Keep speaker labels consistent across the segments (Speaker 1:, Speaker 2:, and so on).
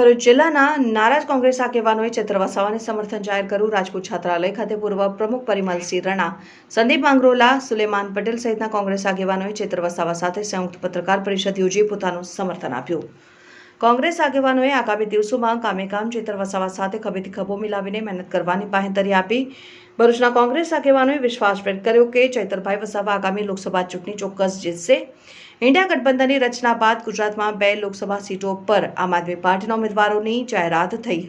Speaker 1: ભરૂચ જિલ્લાના નારાજ કોંગ્રેસ આગેવાનોએ ચૈત્ર વસાવાને સમર્થન જાહેર કર્યું. રાજપૂત છાત્રાલય ખાતે પૂર્વ પ્રમુખ પરિમલસિંહ રણા, સંદીપ માંગરોલા, સુલેમાન પટેલ સહિતના કોંગ્રેસ આગેવાનોએ ચૈત્ર વસાવા સાથે સંયુક્ત પત્રકાર પરિષદ યોજી પોતાનું સમર્થન આપ્યું. કોંગ્રેસ આગેવાનોએ આગામી દિવસોમાં કામે કામ ચેતર વસાવા સાથે ખભેથી ખભો મિલાવીને મહેનત કરવાની બાહેંધરી આપી. ભરૂચના કોંગ્રેસ આગેવાનોએ વિશ્વાસ વ્યક્ત કર્યો કે ચૈતરભાઈ વસાવા આગામી લોકસભા ચૂંટણી ચોક્કસ જીતશે. ઇન્ડિયા ગઠબંધનની રચના બાદ ગુજરાતમાં બે લોકસભા સીટો પર આમ આદમી પાર્ટીના ઉમેદવારોની જાહેરાત થઈ.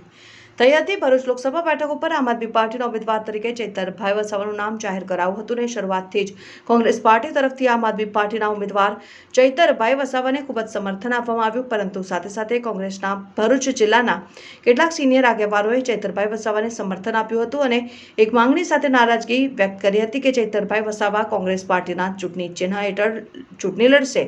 Speaker 1: હતી ભરૂચ લોકસભા બેઠક ઉપર આમ આદમી પાર્ટીના ઉમેદવાર તરીકે ચેતરભાઈ વસાવાનું નામ જાહેર કરાયું હતું ને શરૂઆતથી જ. કોંગ્રેસ પાર્ટી તરફથી આમ આદમી પાર્ટીના ઉમેદવાર ચૈતરભાઈ વસાવાને ખૂબ જ સમર્થન આપવામાં આવ્યું, પરંતુ સાથે સાથે કોંગ્રેસના ભરૂચ જિલ્લાના કેટલાક સિનિયર આગેવાનોએ ચૈતરભાઈ વસાવાને સમર્થન આપ્યું હતું અને એક માંગણી સાથે નારાજગી વ્યક્ત કરી હતી કે ચૈતરભાઈ વસાવા કોંગ્રેસ પાર્ટીના ચૂંટણી ચિહ્ન હેઠળ ચૂંટણી લડશે.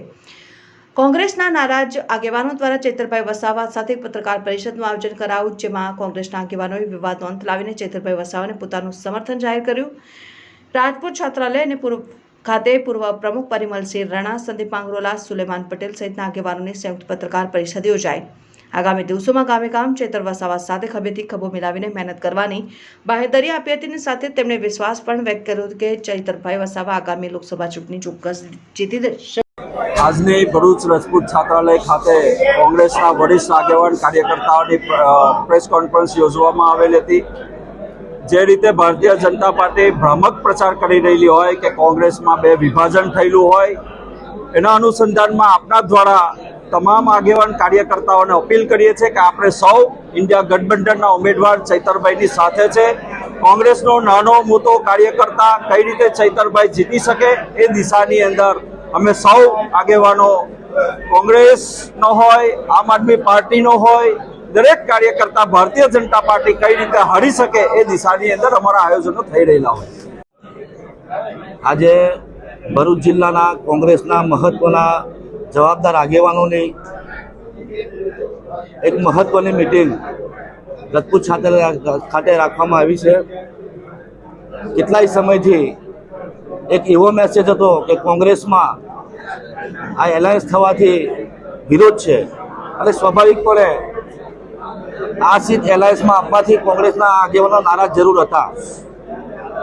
Speaker 1: કોંગ્રેસના નારાજ આગેવાનો દ્વારા ચેતરભાઈ વસાવા સાથે પત્રકાર પરિષદનું આયોજન કરાયું, જેમાં કોંગ્રેસના આગેવાનોએ વિવાદનો અંત લાવીને ચેતરભાઈ વસાવાને પોતાનું સમર્થન જાહેર કર્યું. રાજપૂત છાત્રાલય અને પૂર્વ ખાતે પૂર્વ પ્રમુખ પરિમલસિંહ રણા, સંદીપ પાંગરોલા સુલેમાન પટેલ સહિતના આગેવાનોની સંયુક્ત પત્રકાર પરિષદ યોજાઈ. આગામી દિવસોમાં ગામે ગામ ચેતર વસાવા સાથે ખભેથી ખભો મિલાવીને મહેનત કરવાની બાહેદરી આપી હતી સાથે તેમણે વિશ્વાસ પણ વ્યક્ત કર્યો કે ચૈતરભાઈ વસાવા આગામી લોકસભા ચૂંટણી ચોક્કસ જીતી
Speaker 2: આજની ભરૂચ રાજપૂત છાત્રાલય ખાતે કોંગ્રેસના વરિષ્ઠ આગેવાન કાર્યકર્તાઓની પ્રેસ કોન્ફરન્સ યોજવામાં આવેલી હતી. જે રીતે ભારતીય જનતા પાર્ટી ભ્રામક પ્રચાર કરી રહેલી હોય કે કોંગ્રેસમાં બે વિભાજન થયેલું હોય, એના અનુસંધાનમાં આપના દ્વારા તમામ આગેવાન કાર્યકર્તાઓને અપીલ કરીએ છીએ કે આપણે સૌ ઇન્ડિયા ગઠબંધનના ઉમેદવાર ચૈતરભાઈની સાથે છે. કોંગ્રેસનો નાનો, મોટો કાર્યકર્તા કઈ રીતે ચૈતરભાઈ જીતી શકે એ દિશાની અંદર અમે સૌ આગેવાનો કોંગ્રેસનો હોય, આમ આદમી પાર્ટીનો હોય, દરેક કાર્યકર્તા ભારતીય જનતા પાર્ટી કઈ રીતે હારી શકે એ દિશાની અંદર અમારા આયોજનો થઈ રહેલા હોય.
Speaker 3: આજે ભરૂચ જિલ્લાના કોંગ્રેસના મહત્વના જવાબદાર આગેવાનોની એક મહત્વની મિટિંગ રજપૂત ખાતે રાખવામાં આવી છે. કેટલાય સમયથી એક એવો મેસેજ હતો કે કોંગ્રેસમાં આ એલાયન્સ થવાથી વિરોધ છે. અને સ્વાભાવિકપણે આ સીટ એલાયન્સમાં આપવાથી કોંગ્રેસના આગેવાનો નારાજ જરૂર હતા.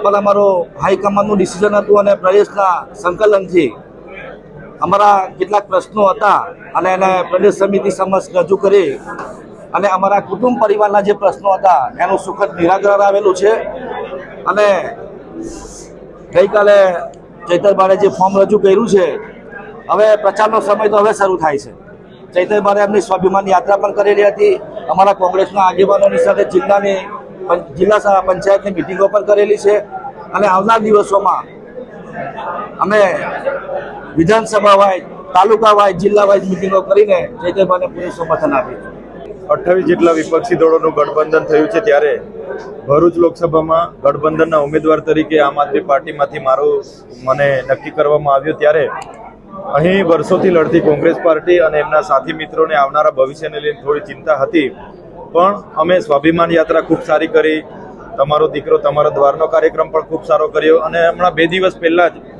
Speaker 3: પણ અમારો હાઈકમાન્ડનું ડિસિઝન હતું અને પ્રદેશના સંકલનથી અમારા કેટલાક પ્રશ્નો હતા અને એને પ્રદેશ સમિતિ સમક્ષ રજૂ કરી અને અમારા કુટુંબ પરિવારના જે પ્રશ્નો હતા, એનું સુખદ નિરાકરણ આવેલું છે. અને ગઈકાલે ચૈતરબારે જે ફોર્મ રજૂ કર્યું છે, હવે પ્રચારનો સમય તો હવે શરૂ થાય છે. ચૈતરબારે એમની સ્વાભિમાન યાત્રા પણ કરેલી હતી. અમારા કોંગ્રેસના આગેવાનોની સાથે જિલ્લાની જિલ્લા પંચાયતની મિટિંગો પણ કરેલી છે. અને આવનાર દિવસોમાં અમે વિધાનસભા વાઇઝ તાલુકા વાઇઝ જિલ્લા વાઇઝ મિટિંગો કરીને ચૈતરબાને પૂરું સમર્થન આપ્યું
Speaker 4: અઠ્ઠાવીસ જેટલા વિપક્ષી દળોનું ગઠબંધન થયું છે ત્યારે ભરૂચ લોકસભામાં ગઠબંધનના ઉમેદવાર તરીકે આમ આદમી પાર્ટીમાંથી મારું મને નક્કી કરવામાં આવ્યું ત્યારે અહીં વર્ષોથી લડતી કોંગ્રેસ પાર્ટી અને એમના સાથી મિત્રોને આવનારા ભવિષ્યને લઈને થોડી ચિંતા હતી. પણ અમે સ્વાભિમાન યાત્રા ખૂબ સારી કરી. તમારો દીકરો તમારા દ્વારનો કાર્યક્રમ પણ ખૂબ સારો કર્યો અને હમણાં બે દિવસ પહેલાં જ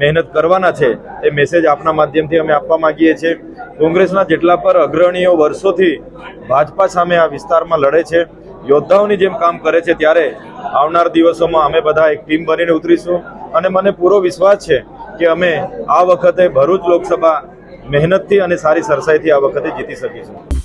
Speaker 4: મહેનત કરવાના છે, એ મેસેજ આપના માધ્યમથી અમે આપવા માંગીએ છીએ. કોંગ્રેસના જેટલા પર અગ્રણીઓ વર્ષોથી ભાજપા સામે આ વિસ્તારમાં લડે છે, યોદ્ધાઓની જેમ કામ કરે છે, ત્યારે આવનાર દિવસોમાં અમે બધા એક ટીમ બનીને ઉતરીશું. અને મને પૂરો વિશ્વાસ છે કે અમે આ વખતે ભરૂચ લોકસભા મહેનતથી અને સારી સરસાઈથી આ વખતે જીતી શકીશું.